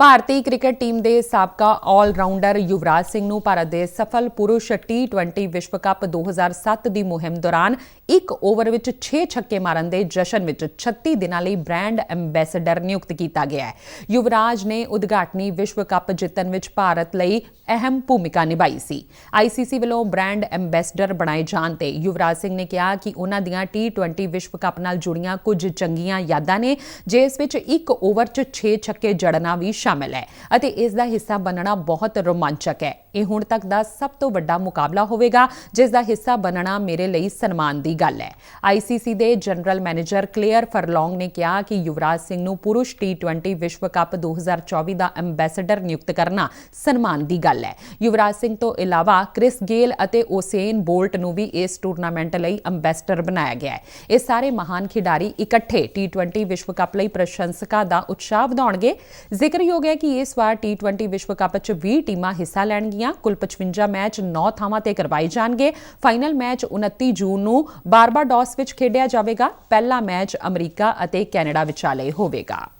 ਭਾਰਤੀ cricket team ਦੇ ਸਾਬਕਾ ਆਲ-ਰਾਊਂਡਰ ਯੁਵਰਾਜ ਸਿੰਘ ਨੂੰ ਭਾਰਤ ਦੇ ਸਫਲ ਪੁਰਸ਼ ਟੀ20 ਵਿਸ਼ਵ ਕੱਪ 2007 ਦੀ ਮੁਹਿੰਮ ਦੌਰਾਨ ਇੱਕ ਓਵਰ ਵਿੱਚ 6 ਛੱਕੇ ਮਾਰਨ ਦੇ ਜਸ਼ਨ ਵਿੱਚ 36 ਦਿਨਾਂ ਲਈ ਬ੍ਰਾਂਡ ਐਮਬੈਸਡਰ ਨਿਯੁਕਤ ਕੀਤਾ ਗਿਆ ਹੈ। ਯੁਵਰਾਜ ਨੇ ਉਦਘਾਟਨੀ ਵਿਸ਼ਵ ਕੱਪ ਜਿੱਤਣ ਵਿੱਚ ਭਾਰਤ ਲਈ ਅਹਿਮ ਭੂਮਿਕਾ ਨਿਭਾਈ ਸੀ। ਆਈਸੀਸੀ ਵੱਲੋਂ ਬ੍ਰਾਂਡ ਐਮਬੈਸਡਰ ਬਣਾਏ ਜਾਣ ਤੇ ਯੁਵਰਾਜ ਸਿੰਘ ਨੇ ਕਿਹਾ ਕਿ ਉਹਨਾਂ ਦੀਆਂ ਟੀ20 ਵਿਸ਼ਵ ਕੱਪ ਨਾਲ ਜੁੜੀਆਂ ਕੁਝ ਚੰਗੀਆਂ ਯਾਦਾਂ ਨੇ, ਜਿਸ ਵਿੱਚ ਇੱਕ ਓਵਰ 'ਚ 6 ਛੱਕੇ ਜੜਨਾ ਵੀ ਸ਼ਾਮਲ ਹੈ ਅਤੇ ਇਸ ਦਾ ਹਿੱਸਾ ਬਣਨਾ ਬਹੁਤ ਰੋਮਾਂਚਕ ਹੈ। ਇਹ ਹੁਣ ਤੱਕ ਦਾ ਸਭ ਤੋਂ ਵੱਡਾ ਮੁਕਾਬਲਾ ਹੋਵੇਗਾ, ਜਿਸ ਦਾ ਹਿੱਸਾ ਬਣਨਾ ਮੇਰੇ ਲਈ ਸਨਮਾਨ ਦੀ ਗੱਲ ਹੈ। ਆਈਸੀਸੀ ਦੇ ਜਨਰਲ ਮੈਨੇਜਰ ਕਲੀਅਰ ਫਰਲੌਂਗ ਨੇ ਕਿਹਾ ਕਿ ਯੁਵਰਾਜ ਸਿੰਘ ਨੂੰ ਪੁਰਸ਼ ਟੀ20 ਵਿਸ਼ਵ ਕੱਪ 2024 ਦਾ ਐਮਬੈਸਡਰ ਨਿਯੁਕਤ ਕਰਨਾ ਸਨਮਾਨ ਦੀ ਗੱਲ ਹੈ। ਯੁਵਰਾਜ ਸਿੰਘ ਤੋਂ ਇਲਾਵਾ ਕ੍ਰਿਸ ਗੇਲ ਅਤੇ ਓਸੇਨ ਬੋਲਟ ਨੂੰ ਵੀ ਇਸ ਟੂਰਨਾਮੈਂਟ ਲਈ ਐਮਬੈਸਡਰ ਬਣਾਇਆ ਗਿਆ ਹੈ। ਇਹ ਸਾਰੇ ਮਹਾਨ ਖਿਡਾਰੀ ਇਕੱਠੇ ਟੀ20 ਵਿਸ਼ਵ ਕੱਪ ਲਈ ਪ੍ਰਸ਼ੰਸਕਾਂ ਦਾ ਉਤਸ਼ਾਹ ਵਧਾਉਣਗੇ। ਜ਼ਿਕਰਯੋਗ ਹੈ ਕਿ ਇਸ ਵਾਰ ਟੀ20 ਵਿਸ਼ਵ ਕੱਪ 'ਚ 20 ਟੀਮਾਂ ਹਿੱਸਾ ਲੈਣਗੀਆਂ। ਕੁੱਲ 55 ਮੈਚ 9 ਥਾਵਾਂ ਤੇ ਕਰਵਾਏ ਜਾਣਗੇ। ਫਾਈਨਲ ਮੈਚ 29 ਜੂਨ ਨੂੰ ਬਾਰਬਾਡੋਸ ਵਿੱਚ ਖੇਡਿਆ ਜਾਵੇਗਾ। ਪਹਿਲਾ ਮੈਚ ਅਮਰੀਕਾ ਅਤੇ ਕੈਨੇਡਾ ਵਿਚਾਲੇ ਹੋਵੇਗਾ।